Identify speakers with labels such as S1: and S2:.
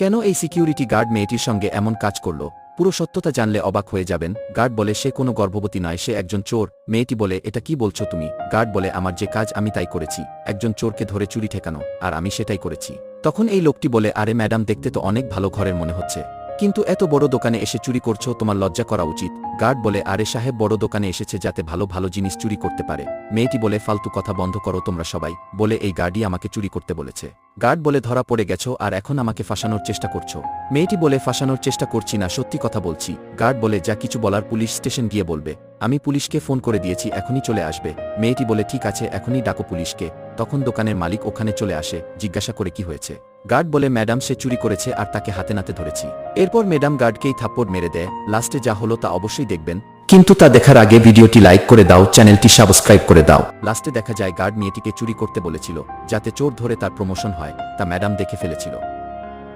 S1: কেন এই security guard মেয়েটির সঙ্গে এমন কাজ করল? পুরো সত্যতা জানলে অবাক হয়ে যাবেন। গার্ড বলে, সে কোনো গর্ভবতী নয়, সে একজন চোর। মেয়েটি বলে, এটা কি বলছো তুমি? গার্ড বলে, আমার যে কাজ, আমি তাই করেছি। একজন চোরকে ধরে চুরি ঠেকানো, আর আমি সেটাই করেছি। তখন এই লোকটি বলে, আরে ম্যাডাম, দেখতে তো অনেক ভালো ঘরের মনে হচ্ছে। কিন্তু এত বড় দোকানে এসে চুরি করছ, তোমার লজ্জা করা উচিত। গার্ড বলে, আরে সাহেব, বড় দোকানে এসেছে যাতে ভালো ভালো জিনিস চুরি করতে পারে। মেয়েটি বলে, ফালতু কথা বন্ধ করো তোমরা সবাই। বলে, এই গার্ডই আমাকে চুরি করতে বলেছে। গার্ড বলে, ধরা পড়ে গেছো আর এখন আমাকে ফাঁসানোর চেষ্টা করছ। মেয়েটি বলে, ফাঁসানোর চেষ্টা করছি না, সত্যি কথা বলছি। গার্ড বলে, যা কিছু বলার পুলিশ স্টেশন গিয়ে বলবে। আমি পুলিশকে ফোন করে দিয়েছি, এখনই চলে আসবে। মেয়েটি বলে, ঠিক আছে, এখনই ডাকো পুলিশকে। তখন দোকানের মালিক ওখানে চলে আসে, জিজ্ঞাসা করে কি হয়েছে। গার্ড বলে, ম্যাডাম, সে চুরি করেছে আর তাকে হাতে নাতে ধরেছি। এরপর ম্যাডাম গার্ডকেই থাপ্পড় মেরে দেয়। লাস্টে যা হলো তা অবশ্যই দেখবেন। কিন্তু তা দেখার আগে ভিডিওটি লাইক করে দাও, চ্যানেলটি সাবস্ক্রাইব করে দাও। লাস্টে দেখা যায়, গার্ড মেয়েটিকে চুরি করতে বলেছিল, যাতে চোর ধরে তার প্রমোশন হয়, তা ম্যাডাম দেখে ফেলেছিল।